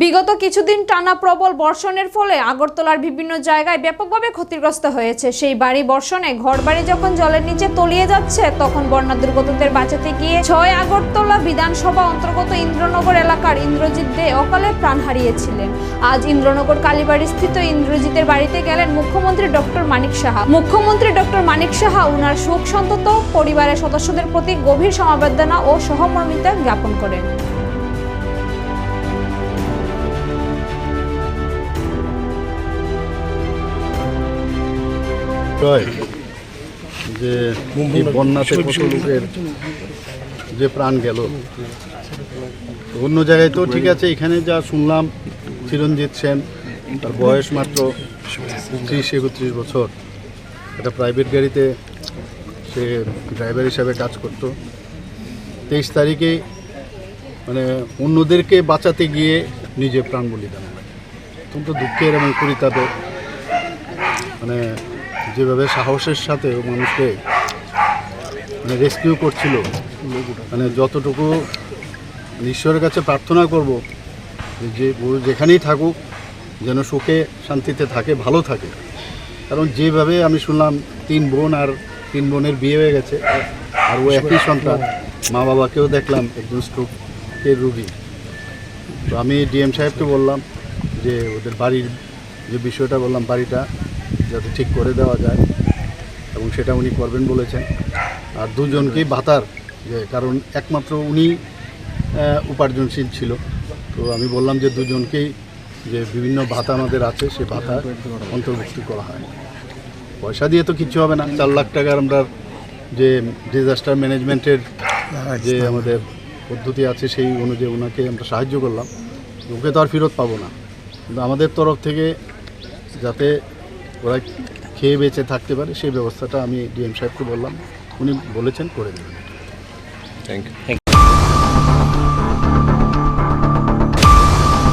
বিগত কিছুদিন টানা প্রবল বর্ষণের ফলে আগরতলার বিভিন্ন জায়গায় ব্যাপকভাবে ক্ষতিগ্রস্ত হয়েছে। সেই বাড়ি বর্ষণে ঘরবাড়ি যখন জলের নিচে তলিয়ে যাচ্ছে, তখন বন্যা দুর্গতদের বাঁচাতে গিয়ে ছয় আগরতলা বিধানসভা অন্তর্গত ইন্দ্রনগর এলাকার ইন্দ্রজিৎ দে অকালে প্রাণ হারিয়েছিলেন। আজ ইন্দ্রনগর কালীবাড়ি স্থিত ইন্দ্রজিতের বাড়িতে গেলেন মুখ্যমন্ত্রী ডক্টর মানিক সাহা। মুখ্যমন্ত্রী ডক্টর মানিক সাহা উনার শোক সন্তত পরিবারের সদস্যদের প্রতি গভীর সমবেদনা ও সহমর্মিতা জ্ঞাপন করেন। হয় যে কত লোকের যে প্রাণ গেল? অন্য জায়গায় তো ঠিক আছে, এখানে যা শুনলাম, চিরঞ্জিত সেন, তার বয়স মাত্র ত্রিশ একত্রিশ বছর। একটা প্রাইভেট গাড়িতে সে ড্রাইভার হিসাবে কাজ করতো। তেইশ তারিখে মানে অন্যদেরকে বাঁচাতে গিয়ে নিজে প্রাণ বলিদান অত্যন্ত দুঃখের এবং পরিতাপের। মানে যেভাবে সাহসের সাথে মানুষকে মানে রেস্কিউ করছিল মানে যতটুকু ঈশ্বরের কাছে প্রার্থনা করব, যে ও যেখানেই থাকুক, যেন সুখে শান্তিতে থাকে, ভালো থাকে। কারণ যেভাবে আমি শুনলাম, তিন বোন আর তিন বোনের বিয়ে হয়ে গেছে, আর ও একই সন্তান, মা বাবাকেও দেখলাম, একজন স্ট্রোকের রুগী। তো আমি ডিএম সাহেবকে বললাম যে ওদের বাড়ির যে বিষয়টা বললাম, বাড়িটা যাতে ঠিক করে দেওয়া যায় এবং সেটা উনি করবেন বলেছেন। আর দুজনকেই ভাতার যে কারণ একমাত্র উনি উপার্জনশীল ছিল। তো আমি বললাম যে দুজনকেই যে বিভিন্ন ভাতা আমাদের আছে, সে ভাতা অন্তর্ভুক্ত করা হয়। পয়সা দিয়ে তো কিছু হবে না। চার লাখ টাকার আমরা যে ডিজাস্টার ম্যানেজমেন্টের যে আমাদের পদ্ধতি আছে, সেই অনুযায়ী ওনাকে আমরা সাহায্য করলাম। ওকে তো আর ফেরত পাবো না। কিন্তু আমাদের তরফ থেকে যাতে ওরা খেয়ে বেঁচে থাকতে পারে সেই ব্যবস্থাটা আমি ডিএম সাহেবকে বললাম। উনি বলেছেন করে দেবেন। Thank you